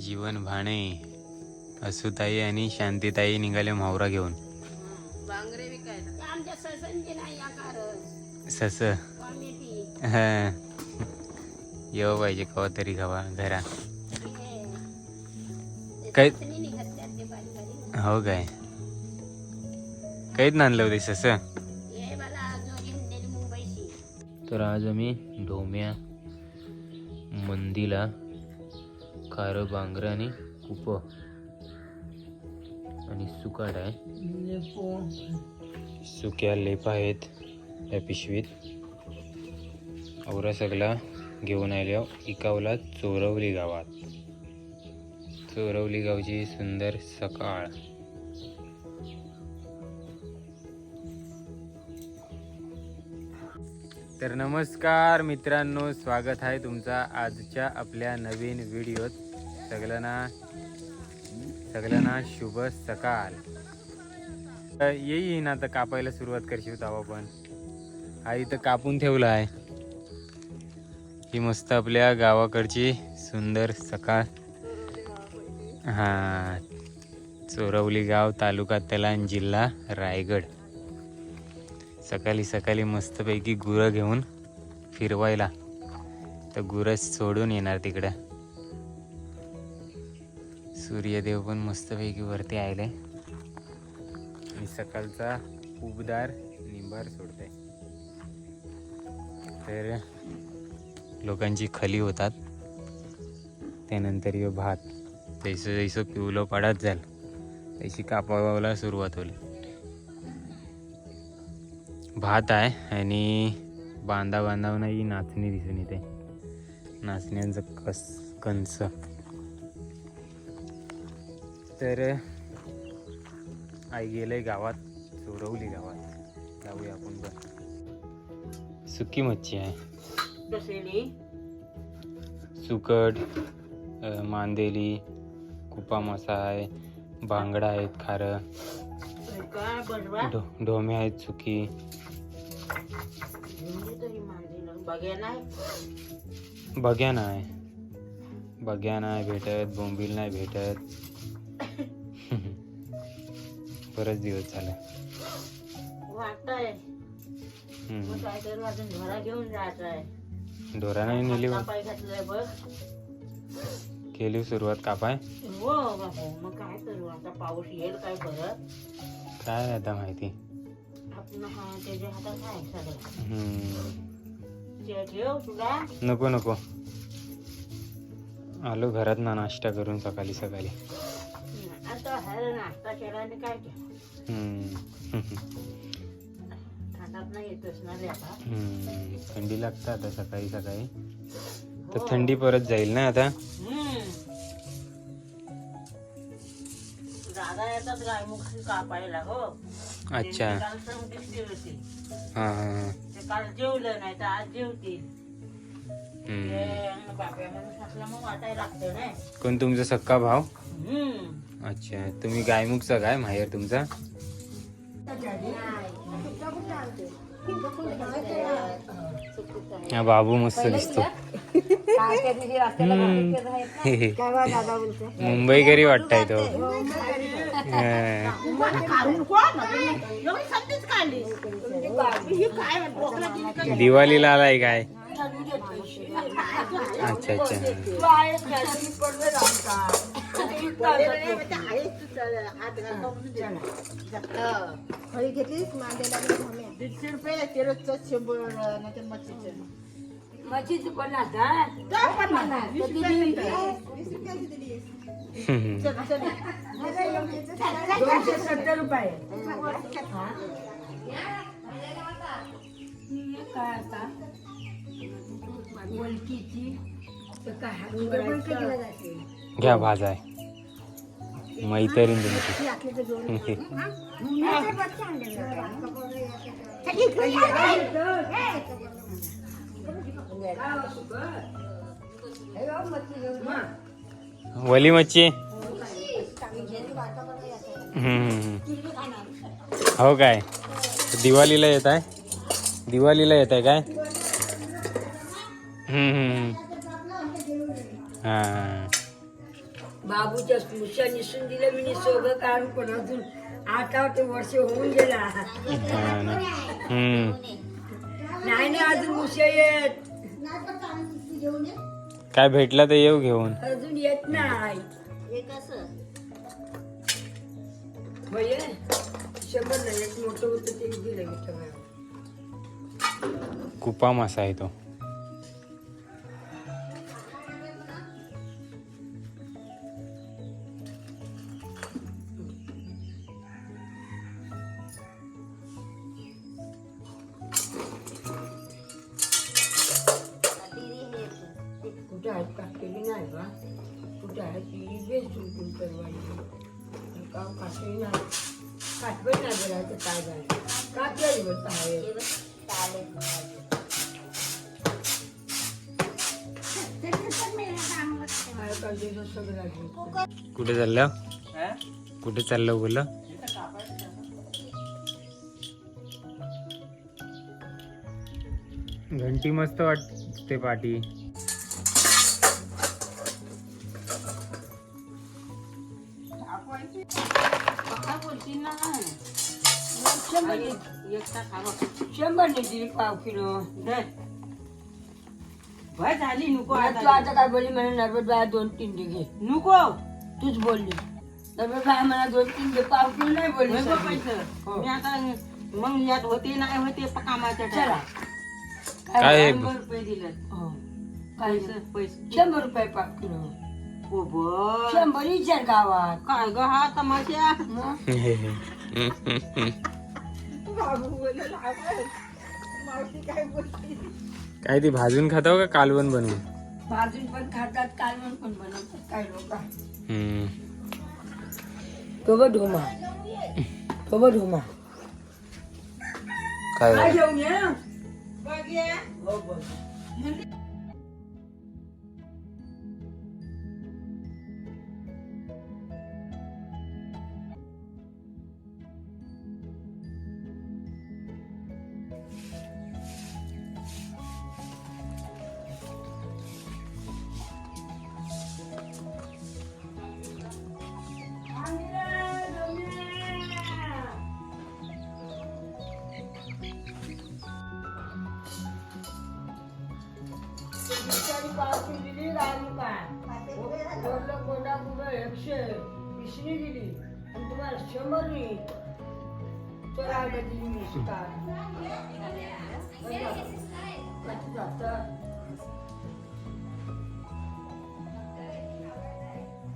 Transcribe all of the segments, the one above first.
जीवन भाणे असुताई आणि शांतीताई निघाले म्हावरा घेऊन. बांगरे विकायला. आमच्या ससंजी नाही आकार सस. हा. येऊ पाहिजे कवा तरी खावा घरा. काय? हो काय? काहीच आणलं होते सस? हे तर आज आम्ही ढोम्या मंदीला खारं बांगरं आणि कुप. आणि सुकाड आहे. सुक्या लेप आहेत या पिशवीत. औरा सगळा घेऊन आल्या इकावला चोरवली गावात. चोरवली गावची सुंदर सकाळ. तर नमस्कार मित्रांनो स्वागत आहे तुमचा आजच्या आपल्या नवीन व्हिडिओत. सगळ्यांना सगळ्यांना शुभ सकाळ तर येईन आता कापायला सुरुवात करशील तवा पण हा इथं कापून ठेवला आहे. ही मस्त आपल्या गावाकडची सुंदर सकाळ. हा चोरवली गाव तालुका तलान जिल्हा रायगड. सकाळी सकाळी मस्तपैकी गुरं घेऊन फिरवायला. तर गुरं सोडून येणार तिकडं. सूर्यदेव पण मस्तपैकी वरती आले आणि सकाळचा उबदार निंबार सोडते तर लोकांची खली होतात. त्यानंतर यो भात. जैसं जैसं पिवलं पडत जाल तशी कापावाला सुरुवात होईल. भात आहे आणि बांधा बांधावनाही नाचणी दिसून येते. नाचण्यांचं कस कंस तर आई गेलंय गावात चोरवली गावात. जाऊया आपण पण. सुकी मच्छी आहे. दसेली सुकट मांदेली कुपा मासा आहे बांगडा आहेत खारं. काय बजवा ढो ढोमे आहेत सुकी. बघ्या नाही. बघ्या नाही भेटत बोंबील नाही भेटत. बरेच दिवस झाले. वाटतंय. हम्म. मग काय तर अजून घरा घेऊन जायचं आहे ढोरा नाही नेली घातलाय बघ. केली सुरुवात कापाय? हो मग काय करू? आता पाऊस येईल काय परत? काय आता माहिती? आपण हा त्याच्या हातात आहे सगळं. हम्म. ते ठेव तुला. नको नको. आलो घरात ना नाश्ता करून सकाळी सकाळी. आता हर नाश्ता केला आणि काय केलं? हम्म. हातात नाही येतोच ना रे आता हम्म. थंडी लागतं आता सकाळी सकाळी. तर हो. थंडी परत जाईल ना आता? हम्म. दादा येतात गायमुखी कापायला हो. अच्छा. काल होती हां हां हां. ते काल जेवलं नाही तर आज जेवतील. हम्म. बाप्या मग वाटायला लागतं ना. कोण तुमचा सक्का भाव अच्छा तुम्ही गायमुखचा काय माहेर तुमचा? हा बाबू मस्त दिसतो. मुंबईकरी वाटताय तो. दिवाळीला आलाय काय? अच्छा अच्छा घेतलीस मांदेला दीडशे रुपये ते शंभर नाहीतर मच्छीचं मच्छीची पन्नास हा? दोनशे सत्तर रुपये काय आता घ्या भाज आहे. मैत्रीण तुमची वली मच्छी. हम्म, हम्म, हम्म. हो काय? दिवाळीला येत आहे? दिवाळीला येत आहे काय? बाबूच्या स्मृशा निसून दिलं मी सोबत काढून पण अजून आठ आठ वर्ष होऊन गेला. नाही ना अजून मुश्या येत. काय भेटलं तर येऊ घेऊन. अजून येत नाही. हे कसं भैया शंभर नाही एक मोठं होतं ते दिलं मी तेव्हा. कुपा मासा आहे तो. कुठे चाललं कुठे चाललं बोल घंटी मस्त वाटते पाठी. शंभर दिली पाव किलो. भय झाली नको तू आता. आता काय बोलली? म्हणे नर्मद बाया दोन तीन दे घे. नको. तूच बोलली. नर्मद बाया मला दोन तीन दे पाव किलो नाही बोलली नको. पैसे? हो. मी आता मग यात होते नाही होते प- कामाच्या चला. टायमाला. काय? शंभर रुपये दिले हो. काय पैसे पैसे. शंभर रुपये पाव किलो. ओ बर. शंभर विचार गावात. काय ग हा तमाशा? मग? काय ती भाजून खाताव का कालवण बनवून? भाजून पण खातात कालवण पण बनवतात काय लोक. हम्म. तो बघ ढोमा. तो बघ ढोमा. काय? काय झालं? घेऊन ये. हो बघ. पावती दिली राहिली काय वरलं कोंडा कुठं एकशे वीसनी दिली आणि तुम्हाला शंभर नाही तो राहिला दिली मी सुद्धा. कधी जातं?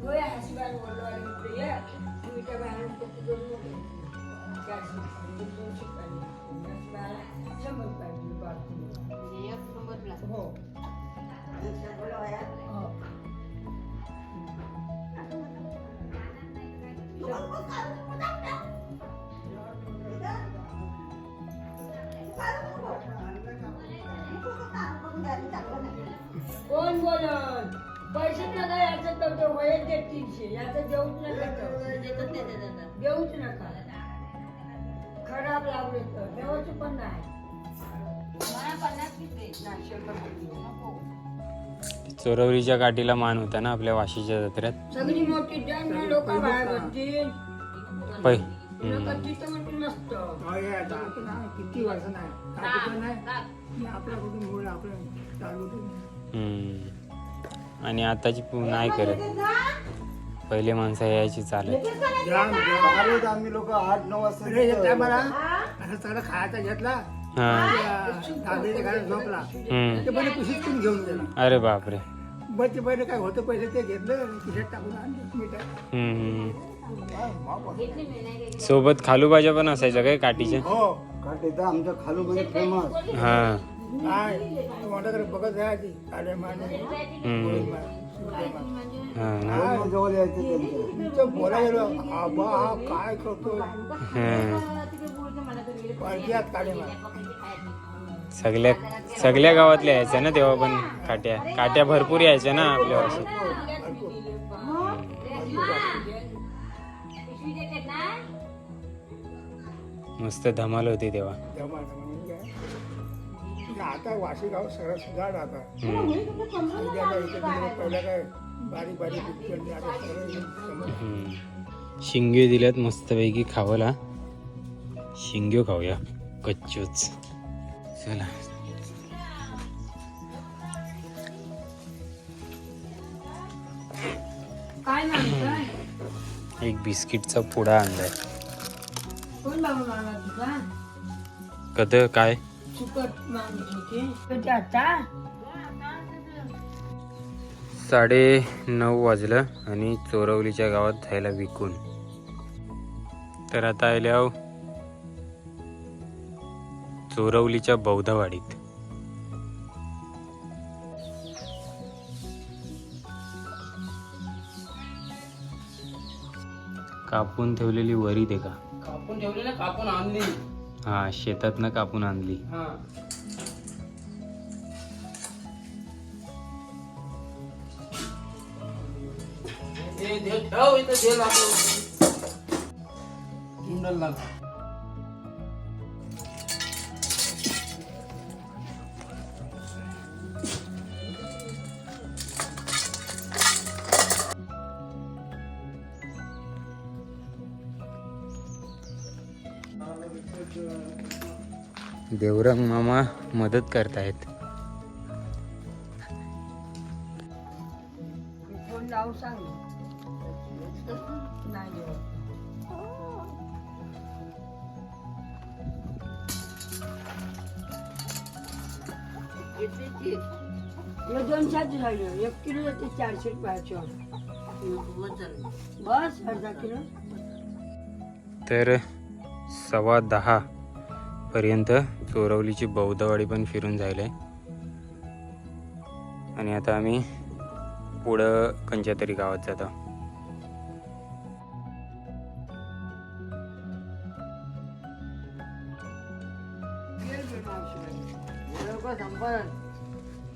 होय, हसीबाई बोललो आणि इकडे ये. तुम्ही त्या बाहेर देऊच नका ते देऊच नका. खराब लागले तर देवाचं पण नाही. शंभर रुपये. चोरवरीच्या काठीला मान होता ना आपल्या वाशीच्या जत्रेत. सगळी मोठी जण लोक बाहेर बसतील पै लोक तिथं म्हणतील मस्त किती वर्ष नाही? काहीतरी नाही? आपल्या कुठून आपलं चालू हम्म. आणि आताची पु- नाही करत पहिले माणसं यायची चालत. आलो आम्ही लोक आठ नऊ वाजता अरे मला असं सगळं खायचा घेतला झोपला. ते पहिले पण घेऊन गेला अरे बापरे मग ते पहिले काय होतं पैसे ते घेतलं टाकून आणलं. सोबत खालूबाजा पण असायच्या काय? काठीच्या हो खालूमध्ये फेमस हा काय बघत राहायची. हा ना? जवळ यायचे त्यांच्या तुमचं बोलायला गेलो आबा हा काय करतो हा. पार्टीयात काढे मार। सगळ्या सगळ्या गावातल्या यायच्या ना तेव्हा पण काट्या. काट्या भरपूर यायच्या ना आपल्या वाशीत मस्त धमाल होती तेव्हा. जमा म्हणून काय म्हणजे आता वाशी गाव सगळं सुधारलं आता हम्म. पहिल्या काय इथे गेलं, पहिल्या काय बारीक बारीक पिक्चर आता सगळं समज हम्म. शिंगे दिल्यात मस्तपैकी खावाला. शिंग्यो खाऊया. कच्चूच. चला. काय मागताय एक बिस्किटचा पुडा आणलाय. कोण बाबा कद काय? साडे नऊ वाजलं आणि चोरवलीच्या गावात जायला विकून. तर आता आल्या चोरवलीच्या बौद्धवाडीत. कापून ठेवलेली वरी दे का कापून ठेवली ना कापून आणली हा शेतातनं कापून आणली. हा. हे ठेव इथं दे लागू झुंडल लाग. देवरंग मामा मदत करतायत. फोन लावून सांग? नाही जेवत. हे दोनशेच राहिलं एक किलो ते चारशे रुपयाचं. बस अर्धा किलो. तर सव्वा दहा पर्यंत चोरवलीची बौद्धवाडी पण फिरून झाले. आणि आता आम्ही पुढं कोणत्या तरी गावात जातो.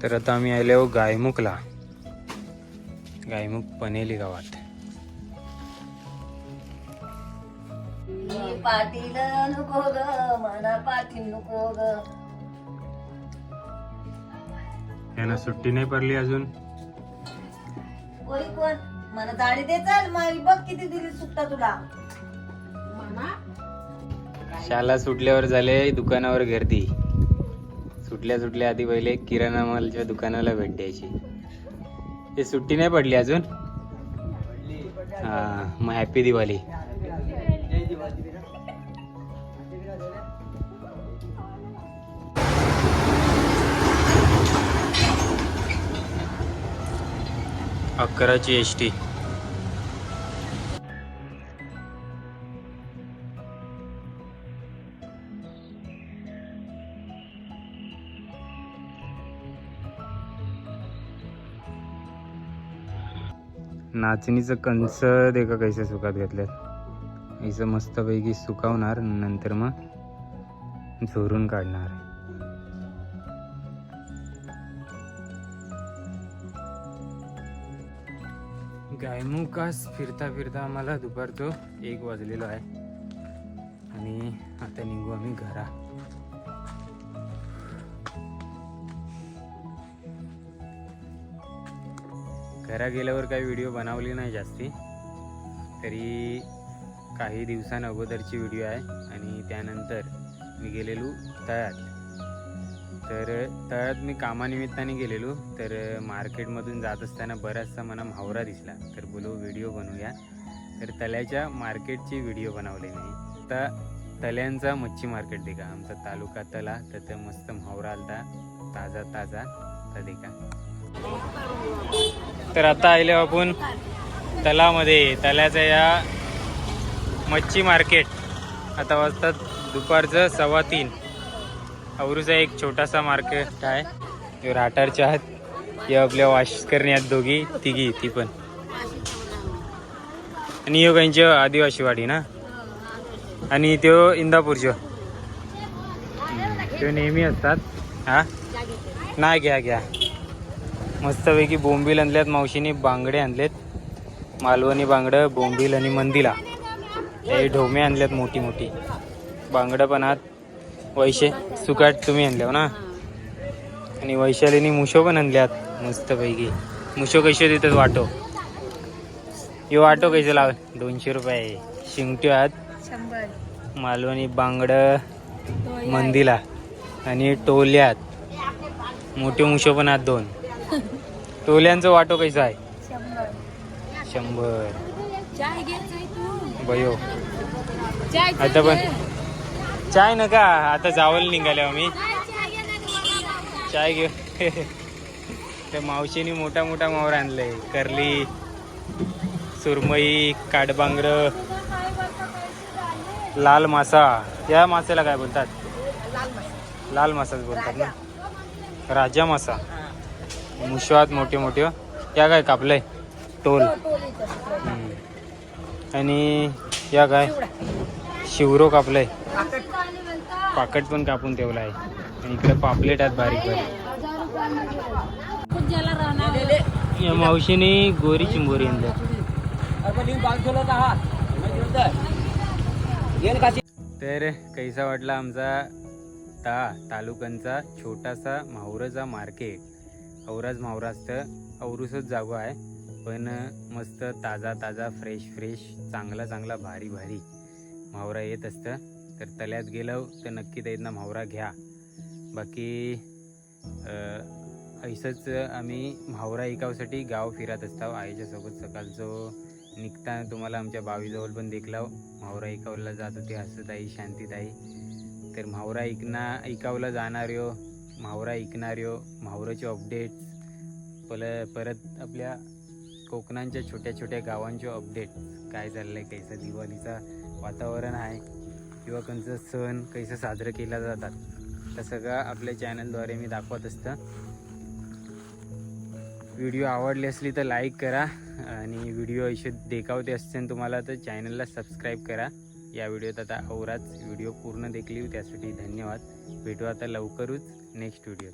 तर आता आम्ही आलो गायमुखला. गायमुख पनेली गावात. पाटील नको ग मना पाटील नको ग यांना सुट्टी नाही पडली अजून. कोणी कोण? मला दाढी दे चाल माई बघ किती दिली सुट्टा तुला. शाला सुटल्यावर झाले दुकानावर गर्दी. सुटल्या सुटल्या आधी पहिले किराणा मालच्या दुकानाला भेट द्यायची. ते सुट्टी नाही पडली अजून? हा मग हॅपी दिवाळी. कराची एस टी. नाचणीचं कंच दे का कैसे सुकात घेतल्यात. हिचं मस्तपैकी सुकावणार नंतर मग झोरून काढणार. गायमुखास फिरता फिरता आम्हाला दुपारचं एक वाजलेलो आहे. आणि आता निघू आम्ही घरा. घरा गेल्यावर काही व्हिडिओ बनवली नाही जास्ती. तरी काही दिवसांअगोदरची व्हिडिओ आहे. आणि त्यानंतर मी गेलेलो तळ्यात तर तळ्यात मी कामानिमित्ताने गेलेलो. तर मार्केटमधून जात असताना बराचसा मला मावरा दिसला. तर बोलो व्हिडिओ बनवूया. तर तल्याच्या मार्केटची व्हिडिओ बनवले मी. आता तल्यांचा मच्छी मार्केट देखा. आमचा तालुका तला तर ते मस्त मावरा आलता. ताजा ताजा. तर देखा. तर आता आले आपण तलामध्ये. तल्याच्या या मच्छी मार्केट. आता वाजतात दुपारचं सव्वा तीन. औरूचा एक छोटासा मार्केट आहे. हे राटारच्या आहेत. हे आपल्या वाशकरणी आहेत दोघी तिघी ती पण. आणि यो काहींची आदिवासी वाडी ना? आणि त्यो इंदापूरच्या. त्यो नेहमी असतात. हा? नाही घ्या घ्या. मस्तपैकी बोंबील आणल्यात मावशीने बांगडे आणलेत. मालवणी बांगडं बोंबील आणि मंदिला. हे ढोमे आणल्यात मोठी मोठी बांगडं पण आहात. वैशे सुकाट तुम्ही आणल्या हो ना? आणि वैशालीने मुशो पण आणल्यात मस्तपैकी. मुशो कैसे देतात वाटो. यो वाटो कैसे लाव दोनशे रुपये. शिंगट्यो आहात मालवणी बांगड मंदिला आणि टोल्यात मोठे मुशो पण आहेत दोन. टोल्यांचं वाटो कैसा आहे? शंभर. बयो. आता पण चाय नका आता जावल निघाले आम्ही चाय घेऊ. त्या मावशीने मोठा मोठा मावर आणलाय. करली सुरमई काडबांगर लाल मासा. या माशाला काय बोलतात? लाल मासाच बोलतात ना? राजा. मासा. मुशवात मोठे मोठे या काय कापलंय? टोल. हम्म. आणि या काय? शिवरो कापलंय पाकट पण कापून ठेवला आहे. आणि इकडे पापलेट आहेत बारीक बारीक. या मावशीने गोरी चिंबोरी तर कैसा वाटला आमचा ता तालुक्यांचा छोटासा माहुराचा मार्केट? औराज माहुरा असतं औरुसच जागो आहे. पण मस्त ताजा ताजा फ्रेश फ्रेश चांगला चांगला भारी भारी. म्हावरा येत असतं. तर तल्यात गेलो तर नक्की त्यांना म्हावरा घ्या. बाकी ऐसंच आम्ही म्हावरा ऐकावसाठी गाव फिरत असतो. आईच्यासोबत सकाळचं निघताना तुम्हाला आमच्या बावीजवळ पण देखलाव म्हावरा ऐकावला जात होते हसताई शांतीताई. तर म्हावरा ऐकना ऐकावला जाणाऱ्यो हो. म्हावरा ऐकणाऱ्यो हो. म्हावराचे अपडेट्स पल परत आपल्या कोकणांच्या छोट्या छोट्या गावांचे अपडेट्स काय चाललं आहे कैसा दिवाळीचा वातावरण आहे किंवा कोणचं सण कैसं साजरं केला जातात तर सगळं आपल्या चॅनलद्वारे मी दाखवत असतं. व्हिडिओ आवडली असली तर लाईक करा आणि व्हिडिओ असे देखावते असतील तुम्हाला तर चॅनलला सबस्क्राईब करा. या व्हिडिओत आता औराच व्हिडिओ पूर्ण देखली त्यासाठी धन्यवाद. भेटू आता लवकरच नेक्स्ट व्हिडिओ